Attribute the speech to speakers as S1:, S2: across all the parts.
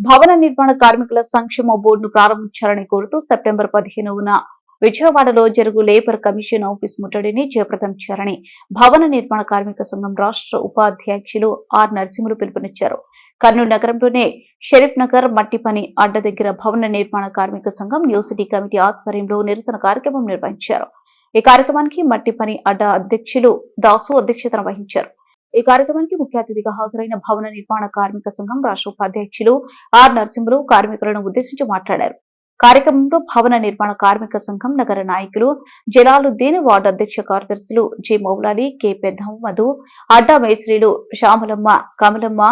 S1: భవన నిర్మాణ కార్మికుల సంక్షేమ బోర్డును ప్రారంభించాలని కోరుతూ సెప్టెంబర్ పదిహేనున విజయవాడలో జరుగు లేబర్ కమిషన్ ఆఫీస్ ముట్టడిని జయప్రదం చేయాలని భవన నిర్మాణ కార్మిక సంఘం రాష్ట్ర ఉపాధ్యక్షులు ఆర్ నరసింహులు పిలుపునిచ్చారు. కర్నూలు నగరంలోనే షరీఫ్ నగర్ మట్టి పని అడ్డ దగ్గర భవన నిర్మాణ కార్మిక సంఘం న్యూ సిటీ కమిటీ ఆధ్వర్యంలో నిరసన కార్యక్రమం నిర్వహించారు. ఈ కార్యక్రమానికి మట్టి పని అడ్డ అధ్యక్షులు దాసు అధ్యక్షతన వహించారు. ఈ కార్యక్రమానికి ముఖ్య అతిథిగా హాజరైన భవన నిర్మాణ కార్మిక సంఘం రాష్ట్ర ఉపాధ్యక్షులు ఆర్ నరసింహులు కార్మికులను ఉద్దేశించి మాట్లాడారు కార్యక్రమంలో భవన నిర్మాణ కార్మిక సంఘం నగర నాయకులు జలాలుద్దీన్ వార్డు అధ్యక్ష కార్యదర్శులు జె మౌలాలి కె పెద్దమ్మధు అడ్డా మేశ్రీలు శ్యామలమ్మ కమలమ్మ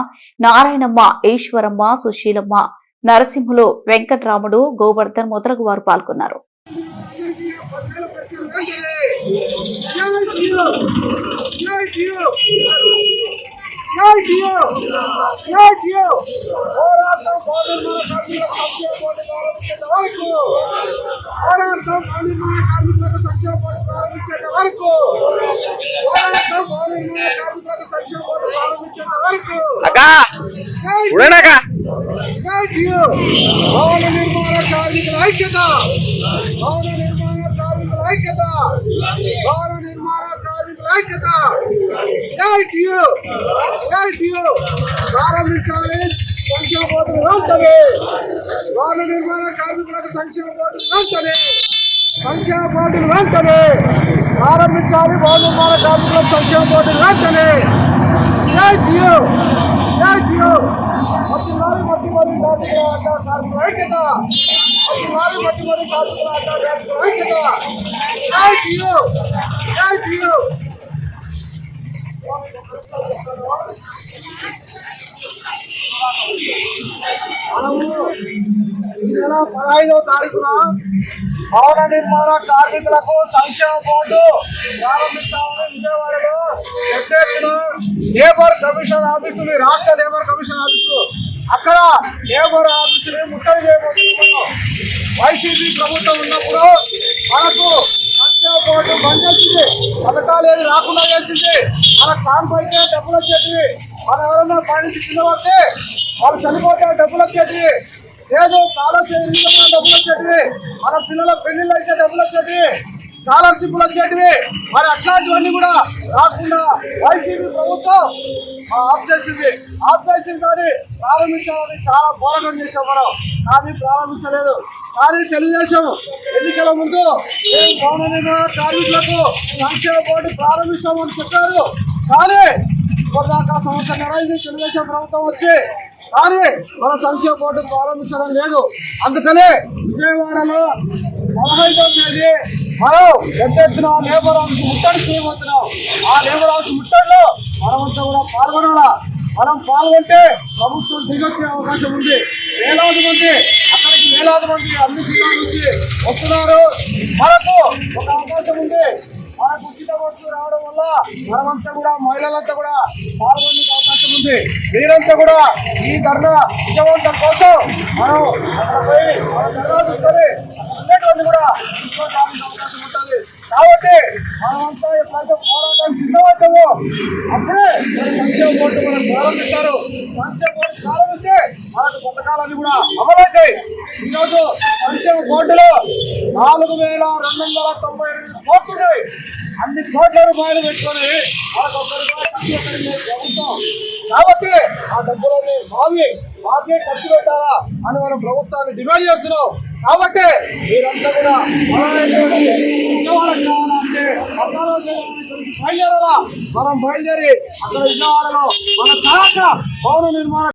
S1: నారాయణమ్మ ఈశ్వరమ్మ సుశీలమ్మ నరసింహులు వెంకటరాముడు గోవర్ధన్ మొదలగు వారు పాల్గొన్నారు
S2: పోరాటం నిర్మాణ కార్మికులకు సంక్షేమ బోర్డు ప్రారంభించేంత వరకు పోరాటం నిర్మాణ కార్మికులకు సంక్షేమ బోర్డు ప్రారంభించేంత వరకు
S3: అక్క! చూడండి అక్క!
S2: థాంక్యూ. భవన నిర్మాణ కార్మికుల ఐక్యత భవన నిర్మాణ కార్మికుల ఐక్యత భవన నిర్మాణ కార్మికుల ఐక్యత. Thank you. Thank you. ప్రారంభించాలి సంక్షేమ బోర్డు వెంటనే భవన నిర్మాణ కార్మికులకు సంక్షేమ బోర్డు వెంటనే సంక్షేమ బోర్డు వెంటనే ప్రారంభించాలి భవన నిర్మాణ కార్మికులకు సంక్షేమ బోర్డు వెంటనే థాంక్యూ. థాంక్యూ. మట్టి లారీ మట్టి మరి కార్మికుల ఆట కార్మికుల ఐక్యత. మట్టి లారీ మట్టి మరి కార్మికుల ఆట కార్మికుల ఐక్యత మనము ఈ నెల పదహైదవ తారీఖున భవన నిర్మాణ కార్మికులకు సంక్షేమ బోర్డు ప్రారంభిస్తామని విజయవాడలో పెద్ద లేబర్ కమిషన్ ఆఫీసుని రాష్ట్ర లేబర్ కమిషన్ ఆఫీసు. అక్కడ లేబర్ ఆఫీసుని ముట్టడి చేయబోతున్నాము వైసీపీ ప్రభుత్వం ఉన్నప్పుడు మనకు పోవడం బంద్ చేసింది. పథకాలు ఏది రాకుండా చేసింది. మన కాంపు అయితే డబ్బులు వచ్చేటివి. మన ఎవరన్నా పాయింట్ కింద పడితే వాళ్ళు చనిపోతే డబ్బులు వచ్చేటివి. లేదు స్కాలర్షిప్ డబ్బులు వచ్చేటివి. మన పిల్లల పెళ్ళిళ్ళు అయితే డబ్బులు వచ్చేటివి. స్కాలర్షిప్లు వచ్చేటివి. మరి అట్లాంటివన్నీ కూడా రాకుండా వైసీపీ ప్రభుత్వం ఆఫ్ చేసింది. ఆఫ్ చేసింది కానీ ప్రారంభించాలని చాలా పోరాటం చేసాం మనం. కానీ ప్రారంభించలేదు. కానీ తెలుగుదేశం ఎన్నికల ముందు మేము కార్మికులకు సంక్షేమ బోర్డు ప్రారంభిస్తామని చెప్పారు. కానీ ఇప్పటిదాకా సంవత్సరం అయింది తెలుగుదేశం ప్రభుత్వం వచ్చి కానీ మన సంక్షేమ బోర్డు ప్రారంభించడం లేదు. అందుకనే విజయవాడలో పదహైదవ తేదీ మనం ఎంత ఎత్తున లేబర్ హౌస్ ముట్టడి చేయబోతున్నాం. ఆ లేబర్ హౌస్ ముట్టడిలో మనమంతా కూడా పాల్గొనాలా? మనం పాల్గొంటే ప్రభుత్వం దిగొచ్చే అవకాశం ఉంది. వేలాది మంది అక్కడికి వేలాది మంది అన్ని జిల్లాల నుంచి వస్తున్నారు. మనకు ఒక అవకాశం ఉంది. మనకు ఉచిత బస్సు రావడం వల్ల మనమంతా కూడా మహిళలంతా కూడా పాల్గొనే అవకాశం ఉంది. మీరంతా కూడా ఈ ధర్నా విజయవంతం కోసం మనం అక్కడ పోయి మన ధర్నా చూసుకొని కూడా తీసుకోవడానికి అవకాశం ఉంటుంది. కాబట్టి మనమంతా ఎప్పుడైతే పోరాటం సిద్ధమవుతామో అప్పుడే సంక్షేమ బోర్డు మనం ప్రారంభిస్తారు. సంక్షేమ బోర్డు ప్రారంభిస్తే మనకు పథకాలన్నీ కూడా అమలవుతాయి ఈరోజు సంక్షేమ బోర్డులో నాలుగు వేల రెండు వందల తొంభై ఎనిమిది కోట్లు అన్ని కోట్ల రూపాయలు పెట్టుకొని మనకు ఒక్క ప్రభుత్వం. కాబట్టి ఆ డబ్బులని మావి మాకే ఖర్చు పెట్టాలా అని మనం ప్రభుత్వాన్ని డిమాండ్ చేస్తున్నాం. కాబట్టి మీరంతా కూడా మనం బయలుదేరి అక్కడ విజయవాడలో మన సహాక భవన నిర్మాణ